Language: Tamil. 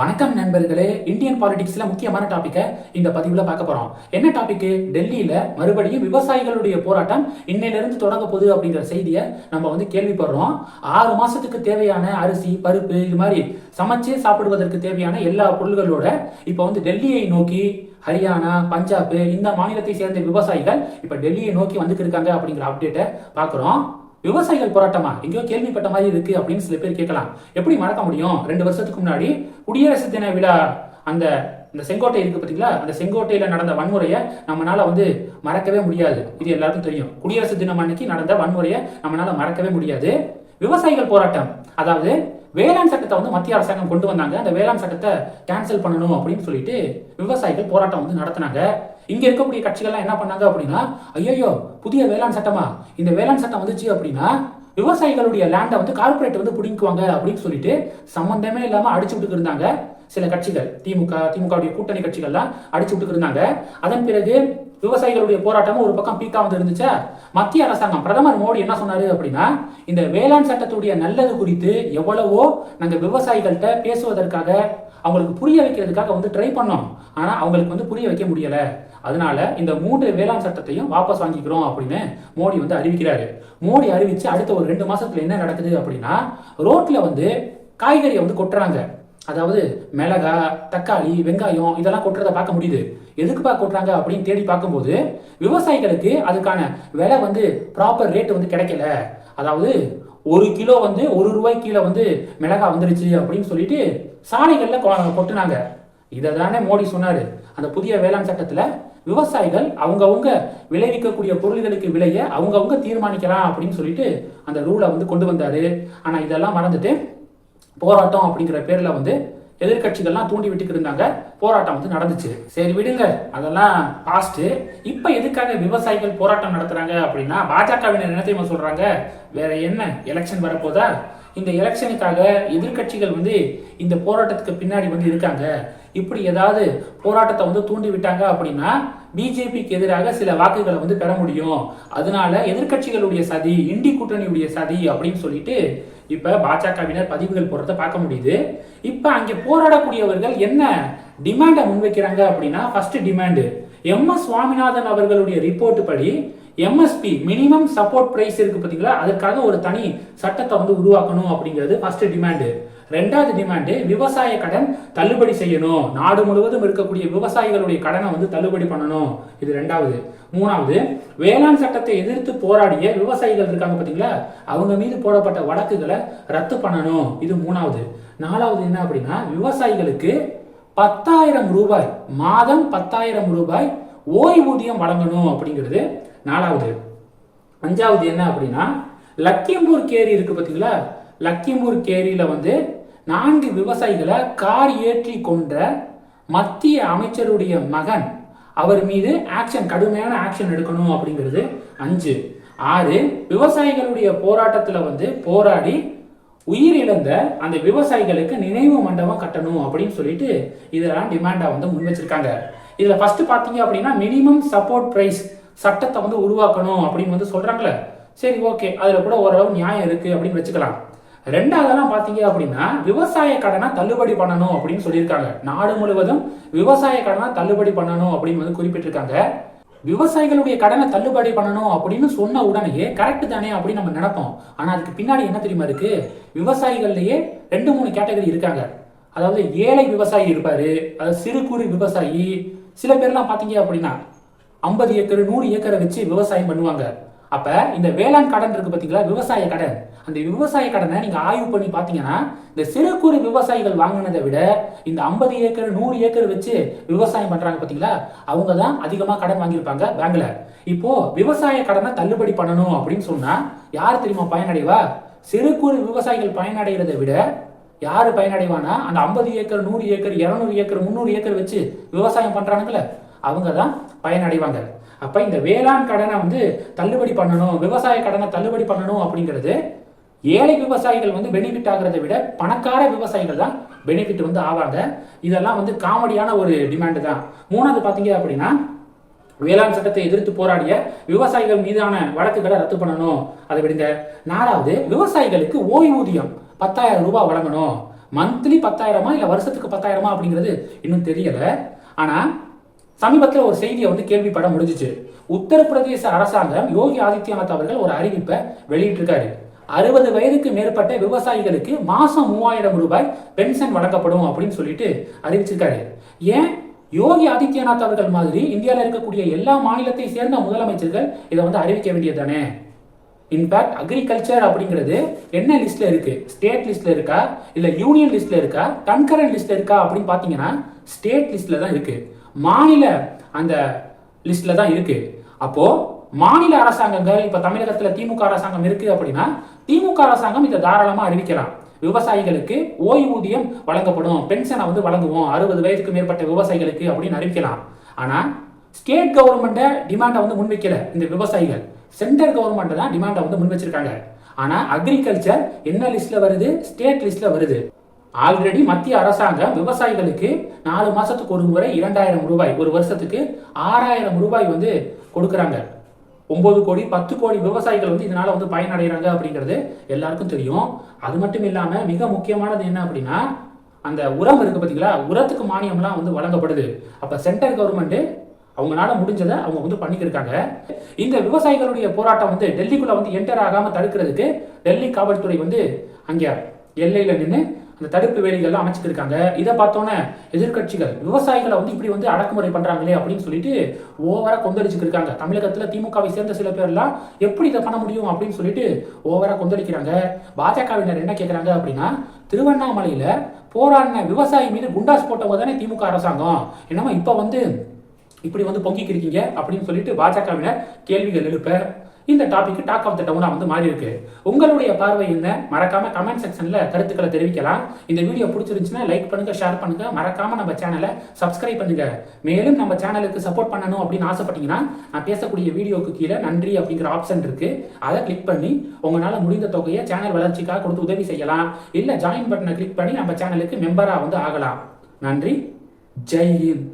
வணக்கம் நண்பர்களே இந்தியன் பாலிடிக்ஸ்ல முக்கியமான டாபிக்கை இந்த பதிவுல பார்க்க போறோம். என்ன டாபிக் டெல்லியில மறுபடியும் விவசாயிகளுடைய போராட்டம் இன்னையிலிருந்து தொடங்க போகுது அப்படிங்கிற செய்தியை நம்ம வந்து கேள்விப்படுறோம். ஆறு மாசத்துக்கு தேவையான அரிசி பருப்பு இது மாதிரி சமைச்சு சாப்பிடுவதற்கு தேவையான எல்லா பொருள்களோட இப்போ வந்து டெல்லியை நோக்கி ஹரியானா பஞ்சாப் இந்த மாநிலத்தை சேர்ந்த விவசாயிகள் இப்ப டெல்லியை நோக்கி வந்துட்டு இருக்காங்க அப்படிங்கிற அப்டேட்டை பார்க்குறோம். விவசாயிகள் போராட்டமா? எங்கேயோ கேள்விப்பட்ட மாதிரி இருக்கு அப்படின்னு சில பேர் கேட்கலாம். எப்படி மறக்க முடியும்? ரெண்டு வருஷத்துக்கு முன்னாடி குடியரசு தின விழா அந்த இந்த செங்கோட்டை இருக்கு பார்த்தீங்களா அந்த செங்கோட்டையில நடந்த வன்முறையை நம்மளால வந்து மறக்கவே முடியாது. இது எல்லாருக்கும் தெரியும். குடியரசு தினம் அன்னைக்கு நடந்த வன்முறையை நம்மளால மறக்கவே முடியாது. விவசாயிகள் போராட்டம். அதாவது வேளாண் சட்டத்தை வந்து மத்திய அரசாங்கம் கொண்டு வந்தாங்க. அந்த வேளாண் சட்டத்தை கேன்சல் பண்ணணும் அப்படின்னு சொல்லிட்டு விவசாயிகள் போராட்டம் வந்து நடத்தினாங்க. இங்கே இருக்கக்கூடிய கட்சிகள்லாம் என்ன பண்ணாங்க அப்படின்னா ஐயோ புதிய வேளாண் சட்டமா? இந்த வேளாண் சட்டம் வந்துச்சு அப்படின்னா விவசாயிகளுடைய லேண்டை வந்து கார்பரேட் வந்து பிடிக்குவாங்க அப்படின்னு சொல்லிட்டு சம்மந்தமே இல்லாமல் அடிச்சு விட்டுக்கு இருந்தாங்க சில கட்சிகள். திமுக திமுகவுடைய கூட்டணி கட்சிகள்லாம் அடிச்சு விட்டுக்கு இருந்தாங்க. அதன் பிறகு விவசாயிகளுடைய போராட்டமும் ஒரு பக்கம் பீக்கா வந்து இருந்துச்சா? மத்திய அரசாங்கம் பிரதமர் மோடி என்ன சொன்னாரு அப்படின்னா இந்த வேளாண் சட்டத்துடைய நல்லது குறித்து எவ்வளவோ நாங்க விவசாயிகள்கிட்ட பேசுவதற்காக அவங்களுக்கு புரிய வைக்கிறதுக்காக வந்து ட்ரை பண்ணோம். ஆனா அவங்களுக்கு வந்து புரிய வைக்க முடியல. அதனால இந்த மூன்று வேளாண் சட்டத்தையும் வாபஸ் வாங்கிக்கிறோம் அப்படின்னு மோடி வந்து அறிவிக்கிறாரு. மோடி அறிவிச்சு அடுத்த ஒரு ரெண்டு மாசத்துல என்ன நடக்குது அப்படின்னா ரோட்ல வந்து காய்கறியை வந்து கொட்டுறாங்க. அதாவது மிளகா தக்காளி வெங்காயம் இதெல்லாம் கொட்டுறதை பார்க்க முடியுது. எதுக்குப்பா கொட்டுறாங்க அப்படின்னு தேடி பார்க்கும்போது விவசாயிகளுக்கு அதுக்கான விலை வந்து ப்ராப்பர் ரேட் வந்து கிடைக்கல. அதாவது ஒரு கிலோ வந்து ஒரு ரூபாய் கீழே வந்து மிளகா வந்துருச்சு அப்படின்னு சொல்லிட்டு சாலைகளில் கொ- இதை தானே மோடி சொன்னாரு. அந்த புதிய வேளாண் சட்டத்தில் விவசாயிகள் அவங்கவுங்க விளைவிக்கக்கூடிய பொருள்களுக்கு விலைய அவங்கவுங்க தீர்மானிக்கலாம் அப்படின்னு சொல்லிட்டு அந்த ரூலை வந்து கொண்டு வந்தார். ஆனால் இதெல்லாம் மறந்துட்டு போராட்டம் அப்படிங்கிற பேரில் வந்து எதிர்க்கட்சிகள்லாம் தூண்டி விட்டுக்கிட்டு இருந்தாங்க. போராட்டம் வந்து நடந்துச்சு. சரி விடுங்க. அதெல்லாம் பாஸ்ட்டு இப்போ எதுக்காக விவசாயிகள் போராட்டம் நடத்துகிறாங்க அப்படின்னா பாஜகவினர் என்ன தெரியுமா சொல்கிறாங்க வேற என்ன? எலெக்ஷன் வரப்போதா? இந்த எலெக்ஷனுக்காக எதிர்க்கட்சிகள் வந்து இந்த போராட்டத்துக்கு பின்னாடி வந்து இருக்காங்க. இப்படி ஏதாவது போராட்டத்தை வந்து தூண்டி விட்டாங்க அப்படின்னா பிஜேபிக்கு எதிராக சில வாக்குகளை வந்து பெற முடியும். அதனால எதிர்க்கட்சிகளுடைய சதி இண்டி கூட்டணியுடைய சதி அப்படின்னு சொல்லிட்டு இப்ப பாஜகவினர் பதிவுகள் போடுறத பார்க்க முடியுது. இப்ப அங்க போராடக்கூடியவர்கள் என்ன டிமாண்டை முன்வைக்கிறாங்க அப்படின்னா first demand M S Swaminathan அவர்களுடைய ரிப்போர்ட் படி எம்எஸ்பி மினிமம் சப்போர்ட் பிரைஸ் இருக்கு பார்த்தீங்களா? அதுக்காக ஒரு தனி சட்டத்தை வந்து உருவாக்கணும் அப்படிங்கிறது ஃபர்ஸ்ட் டிமாண்டு ரெண்டாவது டிமாண்டு விவசாய கடன் தள்ளுபடி செய்யணும். நாடு முழுவதும் இருக்கக்கூடிய விவசாயிகளுடைய கடனை வந்து தள்ளுபடி பண்ணணும். இது ரெண்டாவது. மூணாவது வேளாண் சட்டத்தை எதிர்த்து போராடிய விவசாயிகள் இருக்காங்க பார்த்தீங்களா அவங்க மீது போடப்பட்ட வழக்குகளை ரத்து பண்ணணும். இது மூணாவது. நாலாவது என்ன அப்படின்னா விவசாயிகளுக்கு பத்தாயிரம் ரூபாய் மாதம் பத்தாயிரம் ரூபாய் ஓய்வூதியம் வழங்கணும் அப்படிங்கிறது நாலாவது. அஞ்சாவது என்ன அப்படின்னா லக்கியம்பூர் கேரி இருக்கு பார்த்தீங்களா லக்கியம்பூர் கேரியில வந்து நான்கு விவசாயிகளை கார் ஏற்றி கொன்ற மத்திய அமைச்சருடைய மகன் அவர் மீது ஆக்ஷன் கடுமையான ஆக்ஷன் எடுக்கணும் அப்படிங்கிறது. அஞ்சு. ஆறு விவசாயிகளுடைய போராட்டத்தில் வந்து போராடி உயிரிழந்த அந்த விவசாயிகளுக்கு நினைவு மண்டபம் கட்டணும் அப்படின்னு சொல்லிட்டு இதெல்லாம் டிமாண்டாக வந்து முன் வச்சிருக்காங்க. இதில் ஃபர்ஸ்ட் பார்த்தீங்க அப்படின்னா மினிமம் சப்போர்ட் ப்ரைஸ் சட்டத்தை வந்து உருவாக்கணும் அப்படின்னு வந்து சொல்கிறாங்களே சரி ஓகே அதில் கூட ஓரளவு நியாயம் இருக்குது அப்படின்னு வச்சுக்கலாம். ரெண்டாவதெல்லாம் பார்த்தீங்க அப்படின்னா விவசாய கடனை தள்ளுபடி பண்ணணும் அப்படின்னு சொல்லியிருக்காங்க. நாடு முழுவதும் விவசாய கடனை தள்ளுபடி பண்ணணும் அப்படின்னு வந்து குறிப்பிட்டிருக்காங்க. விவசாயிகளுடைய கடனை தள்ளுபடி பண்ணணும் அப்படின்னு சொன்ன உடனேயே கரெக்ட் தானே அப்படின்னு நம்ம நினைப்போம். ஆனால் அதுக்கு பின்னாடி என்ன தெரியுமா இருக்கு? விவசாயிகள்லேயே ரெண்டு மூணு கேட்டகரி இருக்காங்க. அதாவது ஏழை விவசாயி இருப்பாரு அதாவது சிறு குறு விவசாயி சில பேர்லாம் பார்த்தீங்க அப்படின்னா ஐம்பது ஏக்கர் நூறு ஏக்கரை வச்சு விவசாயம் பண்ணுவாங்க. அப்ப இந்த வேளாண் கடன் இருக்கு பாத்தீங்களா? விவசாய கடன். அந்த விவசாய கடனை நீங்க ஆய்வு பண்ணி பாத்தீங்கன்னா இந்த சிறு குறு விவசாயிகள் வாங்கினதை விட இந்த ஐம்பது ஏக்கர் நூறு ஏக்கர் வச்சு விவசாயம் பண்றாங்க பாத்தீங்களா? அவங்க தான் அதிகமா கடன் வாங்கியிருப்பாங்க பேங்க்ல. இப்போ விவசாய கடனை தள்ளுபடி பண்ணணும் அப்படின்னு சொன்னா யார் தெரியுமா பயனடைவா? சிறு குறு விவசாயிகள் பயனடைகிறதை விட யாரு பயனடைவானா அந்த ஐம்பது ஏக்கர் நூறு ஏக்கர் இருநூறு ஏக்கர் முந்நூறு ஏக்கர் வச்சு விவசாயம் பண்றானுங்களே. அவங்க தான் பயனடைவாங்க. அப்போ இந்த வேளாண் கடனை வந்து தள்ளுபடி பண்ணணும் விவசாய கடனை தள்ளுபடி பண்ணணும் அப்படிங்கிறது ஏழை விவசாயிகள் வந்து பெனிஃபிட் ஆகிறத விட பணக்கார விவசாயிகள் தான் பெனிஃபிட் வந்து ஆவாங்க. இதெல்லாம் வந்து காமெடியான ஒரு டிமாண்டு தான். மூணாவது பார்த்தீங்க அப்படின்னா வேளாண் சட்டத்தை எதிர்த்து போராடிய விவசாயிகள் மீதான வழக்குகளை ரத்து பண்ணணும். அதை விடுங்க. நாலாவது விவசாயிகளுக்கு ஓய்வூதியம் பத்தாயிரம் ரூபாய் வழங்கணும். மந்த்லி பத்தாயிரமா இல்லை வருஷத்துக்கு பத்தாயிரமா அப்படிங்கிறது இன்னும் தெரியலை. ஆனால் சமீபத்தில் ஒரு செய்தியை வந்து கேள்விப்பட முடிஞ்சிச்சு. உத்தரப்பிரதேச அரசாங்கம் யோகி ஆதித்யநாத் அவர்கள் ஒரு அறிவிப்பை வெளியிட்டிருக்காரு. அறுபது வயதுக்கு மேற்பட்ட விவசாயிகளுக்கு மாசம் மூவாயிரம் ரூபாய் பென்ஷன் வழங்கப்படும் அப்படின்னு சொல்லிட்டு அறிவிச்சிருக்காரு. ஏன்? யோகி ஆதித்யநாத் அவர்கள் மாதிரி இந்தியாவில் இருக்கக்கூடிய எல்லா மாநிலத்தை சேர்ந்த முதலமைச்சர்கள் இதை வந்து அறிவிக்க வேண்டியது தானே இன்ஃபேக்ட் அக்ரிகல்ச்சர் அப்படிங்கிறது என்ன லிஸ்ட்ல இருக்கு? ஸ்டேட் லிஸ்ட்ல இருக்கா? இல்ல யூனியன் லிஸ்ட்ல இருக்கா? கன்கரண்ட் லிஸ்ட்ல இருக்கா அப்படின்னு பாத்தீங்கன்னா ஸ்டேட் லிஸ்ட்ல தான் இருக்கு. மாநில அந்த லிஸ்ட்ல தான் இருக்கு. அப்போ மாநில அரசாங்கங்கள் இப்ப தமிழகத்துல திமுக அரசாங்கம் இருக்கு அப்படின்னா திமுக அரசாங்கம் இதை தாராளமா அறிவிக்கலாம். விவசாயிகளுக்கு ஓய்வூதியம் வழங்கப்படும். பென்ஷனை வந்து வழங்குவோம். அறுபது வயதுக்கு மேற்பட்ட விவசாயிகளுக்கு அப்படின்னு அறிவிக்கலாம். ஆனா ஸ்டேட் கவர்மெண்ட்டை டிமாண்டை வந்து முன்வைக்கல இந்த விவசாயிகள். சென்ட்ரல் கவர்மெண்ட் தான் டிமாண்டை வந்து முன் வச்சிருக்காங்க ஆனா அக்ரிகல்ச்சர் என்ன லிஸ்ட்ல வருது? ஸ்டேட் லிஸ்ட்ல வருது. ஆல்ரெடி மத்திய அரசாங்கம் விவசாயிகளுக்கு நாலு மாசத்துக்கு ஒரு முறை இரண்டாயிரம் ரூபாய் ஒரு வருஷத்துக்கு ஆறாயிரம் ரூபாய் வந்து கொடுக்குறாங்க. ஒன்பது கோடி பத்து கோடி விவசாயிகள் வந்து இதனால வந்து பயனடைகிறாங்க அப்படிங்கிறது எல்லாருக்கும் தெரியும். அது மட்டும் இல்லாம மிக முக்கியமானது என்ன அப்படின்னா அந்த உரம் இருக்கு பார்த்தீங்களா உரத்துக்கு மானியம்லாம் வந்து வழங்கப்படுது. அப்ப சென்ட்ரல் கவர்மெண்ட் அவங்களால முடிஞ்சதை அவங்க வந்து பண்ணிக்கிருக்காங்க இந்த விவசாயிகளுடைய போராட்டம் வந்து டெல்லிக்குள்ள வந்து என்டர் ஆகாம தடுக்கிறதுக்கு டெல்லி காவல்துறை வந்து அங்கே எல்லையில நின்று இந்த தடுப்பு வேலைகள்லாம் அமைச்சிருக்காங்க இதை பார்த்தோன்னே எதிர்க்கட்சிகள் விவசாயிகளை வந்து இப்படி வந்து அடக்குமுறை பண்றாங்களே அப்படின்னு சொல்லிட்டு ஓவரா கொந்தளிச்சுட்டு தமிழகத்தில் தமிழகத்துல திமுகவை சேர்ந்த சில பேர்லாம் எப்படி இதை பண்ண முடியும் அப்படின்னு சொல்லிட்டு ஓவரா கொந்தளிக்கிறாங்க. பாஜகவினர் என்ன கேட்கறாங்க அப்படின்னா திருவண்ணாமலையில போராடின விவசாயி மீது குண்டாஸ் போட்டவங்க தானே திமுக அரசாங்கம். என்னமா இப்ப வந்து இப்படி வந்து பொங்கிக்கிருக்கீங்க அப்படின்னு சொல்லிட்டு பாஜகவினர் கேள்விகள் எழுப்ப இந்த டாபிக் டாக் ஆஃப் த டவுனாக வந்து மாறி இருக்கு உங்களுடைய பார்வை என்ன? மறக்காம கமெண்ட் செக்ஷன்ல கருத்துக்களை தெரிவிக்கலாம். இந்த வீடியோ பிடிச்சிருந்துச்சுன்னா லைக் பண்ணுங்க ஷேர் பண்ணுங்க. மறக்காம நம்ம சேனலை சப்ஸ்கிரைப் பண்ணுங்க. மேலும் நம்ம சேனலுக்கு சப்போர்ட் பண்ணணும் அப்படின்னு ஆசைப்பட்டீங்கன்னா நான் பேசக்கூடிய வீடியோக்கு கீழே நன்றி அப்படிங்கிற ஆப்ஷன் இருக்கு. அதை கிளிக் பண்ணி உங்களால் முடிந்த தொகையை சேனல் வளர்ச்சிக்காக கொடுத்து உதவி செய்யலாம். இல்லை ஜாயின் பட்டனை கிளிக் பண்ணி நம்ம சேனலுக்கு மெம்பராக வந்து ஆகலாம். நன்றி. ஜெய் ஹிந்த்.